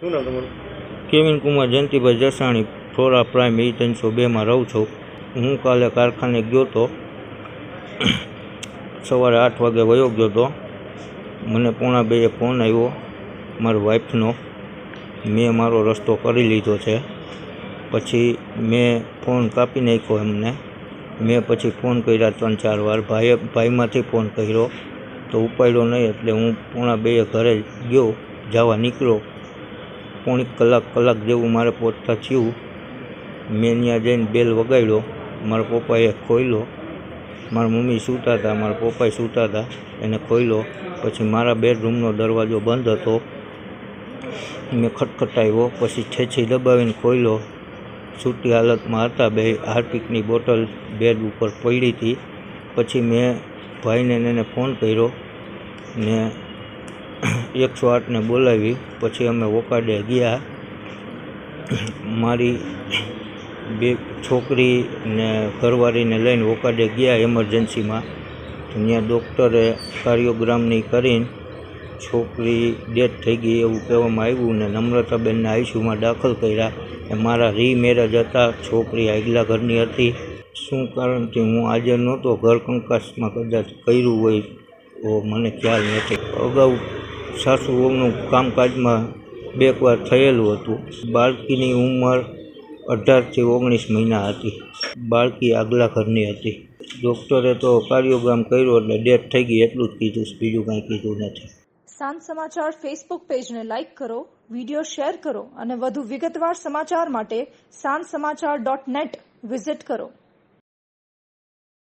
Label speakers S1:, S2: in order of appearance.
S1: શું નામ તમારું?
S2: Kevin Kumar, Jayantibhai Jasani Flora Prime A ત્રણસો બેમાં રહું છું. હું કાલે કારખાને ગયો તો, સવારે આઠ વાગે વયો ગયો તો, મને પોણા બેએ ફોન આવ્યો મારી વાઈફનો. મેં મારો રસ્તો કરી લીધો છે. પછી મેં ફોન કાપી નાખ્યો એમને. મેં પછી ફોન કર્યા ત્રણ ચાર વાર. ભાઈએ, ભાઈમાંથી ફોન કર્યો, તો ઉપાડ્યો નહીં, એટલે હું પોણા બેએ ઘરે ગયો, જવા નીકળ્યો. પોણી કલાક કલાક જેવું મારે પહોંચતા થયું. મેં ત્યાં જઈને બેલ વગાડ્યો. મારા પપ્પાએ ખોલ્યો મારા મમ્મી સૂતા હતા, મારા પપ્પાએ સૂતા હતા, એને ખોલ્યો પછી મારા બેડરૂમનો દરવાજો બંધ હતો. મેં ખટખટાવ્યો, પછી છેછી દબાવીને ખોલ્યો સૂતી હાલતમાં હતા બે હાર્પિકની બોટલ બેડ ઉપર પડી હતી. પછી મેં ભાઈને એને ફોન કર્યો ને એકસો આઠને બોલાવી. પછી અમે વોકાડે ગયા. મારી બે છોકરીને ઘરવાળીને લઈને વોકાડે ગયા એમરજન્સીમાં ત્યાં ડૉક્ટરે કાર્યોગ્રામની કરીને છોકરી ડેથ થઈ ગઈ એવું કહેવામાં આવ્યું ને નમ્રતાબેનને આઈસીયુમાં દાખલ કર્યા. એ મારા રીમેરેજ હતા. છોકરી આગલા ઘરની હતી. શું કારણથી હું આજે નહોતો ઘર કંકાસમાં કદાચ કર્યું હોય, તો મને ખ્યાલ નથી. અગાઉ સાસુ વહુનું કામકાજમાં બે વાર થયેલું હતું. બાળકીની ઉંમર અઢારથી ઓગણીસ મહિના હતી. બાળકી આગલા ઘરની હતી. ડૉક્ટરે તો કાર્યોગ્રામ કર્યો એટલે ડેથ થઈ ગઈ એટલું જ કીધું બીજું કાંઈ કીધું નથી.
S3: સાંજ સમાચાર ફેસબુક પેજને લાઇક કરો વીડિયો શેર કરો અને વધુ વિગતવાર સમાચાર માટે સાંજ સમાચાર ડોટ નેટ વિઝિટ કરો.